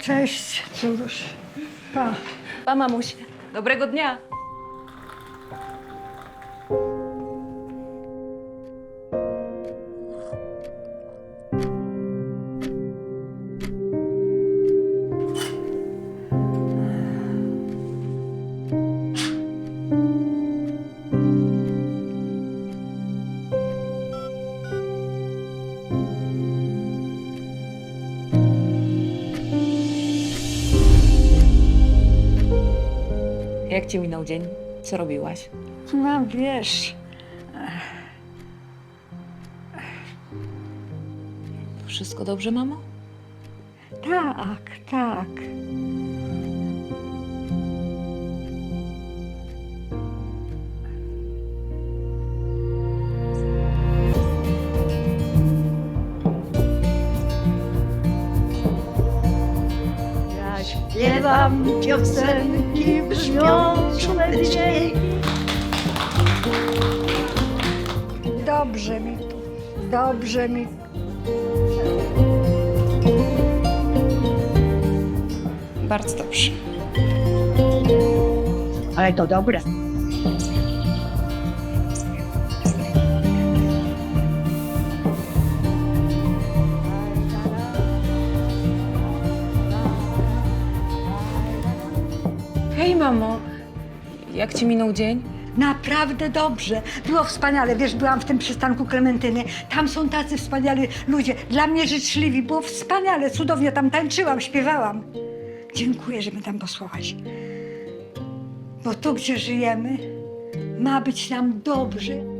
Cześć, cóż. Pa. Pa, mamuś. Dobrego dnia. Jak ci minął dzień? Co robiłaś? No wiesz, Wszystko dobrze, mamo? tak, tak. Śpiewam piosenki, brzmią dźwięki. Dobrze mi tu, dobrze mi Bardzo dobrze. Ale to dobre. Hej, mamo. Jak ci minął dzień? Naprawdę dobrze. Było wspaniale. Wiesz, byłam w tym przystanku Klementyny. Tam są tacy wspaniali ludzie. Dla mnie życzliwi. Było wspaniale, cudownie. Tam tańczyłam, śpiewałam. Dziękuję, że mnie tam posłałaś. Bo tu, gdzie żyjemy, ma być nam dobrze.